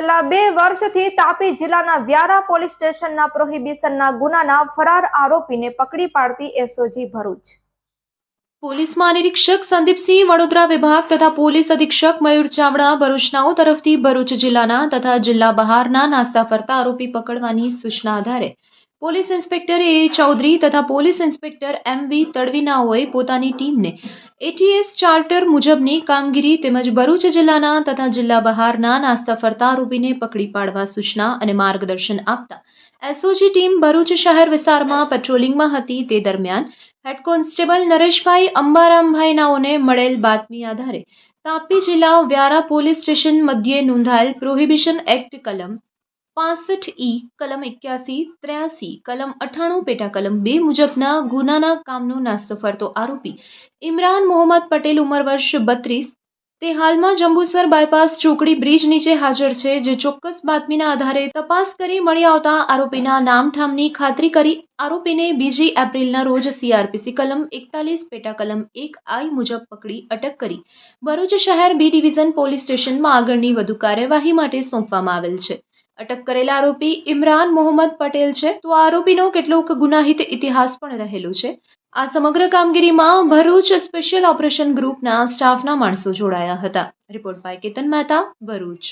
છેલ્લા બે વર્ષથી તાપી જિલ્લાના વ્યારા પોલીસ સ્ટેશનના પ્રોહિબિશનના ગુનાના ફરાર આરોપીને પકડી પાડતી એસઓજી ભરૂચ. પોલીસ મહાનિરીક્ષક સંદીપસિંહ વડોદરા વિભાગ તથા પોલીસ અધિક્ષક મયુર ચાવડા ભરૂચનાઓ તરફથી ભરૂચ જિલ્લાના તથા જિલ્લા બહારના નાસ્તા ફરતા આરોપી પકડવાની સૂચના આધારે પોલીસ ઇન્સ્પેક્ટર એ ચૌધરી તથા પોલીસ ઇન્સ્પેક્ટર એમ વી તડવીનાઓએ પોતાની ટીમને એટીએસ ચાર્ટર મુજબની કામગીરી તેમજ ભરૂચ જિલ્લાના તથા જિલ્લા બહારના નાસ્તા ફરતા આરોપીને પકડી પાડવા સૂચના અને માર્ગદર્શન આપતા એસઓજી ટીમ ભરૂચ શહેર વિસ્તારમાં પેટ્રોલિંગમાં હતી તે દરમિયાન હેડ કોન્સ્ટેબલ નરેશભાઈ અંબારામભાઈ નાઓને મળેલ બાતમી આધારે તાપી જિલ્લા વ્યારા પોલીસ સ્ટેશન મધ્યે નોંધાયેલ પ્રોહિબિશન એક્ટ કલમ પાસઠ ઈ, કલમ એક્યાસી, ત્ર્યાસી, કલમ અઠ્ઠાણું પેટા કલમ બે મુજબના ગુનાના કામનો નાસ્તો ફરતો આરોપી. ઇમરાન મોહમ્મદ પટેલ ઉંમર વર્ષ બત્રીસ. તે હાલમાં જંબુસર બાયપાસ ચોકડી બ્રિજ નીચે હાજર છે, જે ચોક્કસ બાતમીના આધારે તપાસ કરી મળી આવતા આરોપીના નામઠામની ખાતરી કરી આરોપીને બીજી એપ્રિલના રોજ સીઆરપીસી કલમ એકતાલીસ પેટા કલમ એક આઈ મુજબ પકડી અટક કરી. ભરૂચ શહેર બી ડિવિઝન પોલીસ સ્ટેશનમાં આગળની વધુ કાર્યવાહી માટે સોંપવામાં આવેલ છે. અટક કરેલા આરોપી ઇમરાન મોહમ્મદ પટેલ છે. તો આરોપીનો કેટલોક ગુનાહિત ઇતિહાસ પણ રહેલો છે. આ સમગ્ર કામગીરીમાં ભરૂચ સ્પેશિયલ ઓપરેશન ગ્રુપના સ્ટાફના માણસો જોડાયા હતા. Report by Ketan Mehta, Bharuch.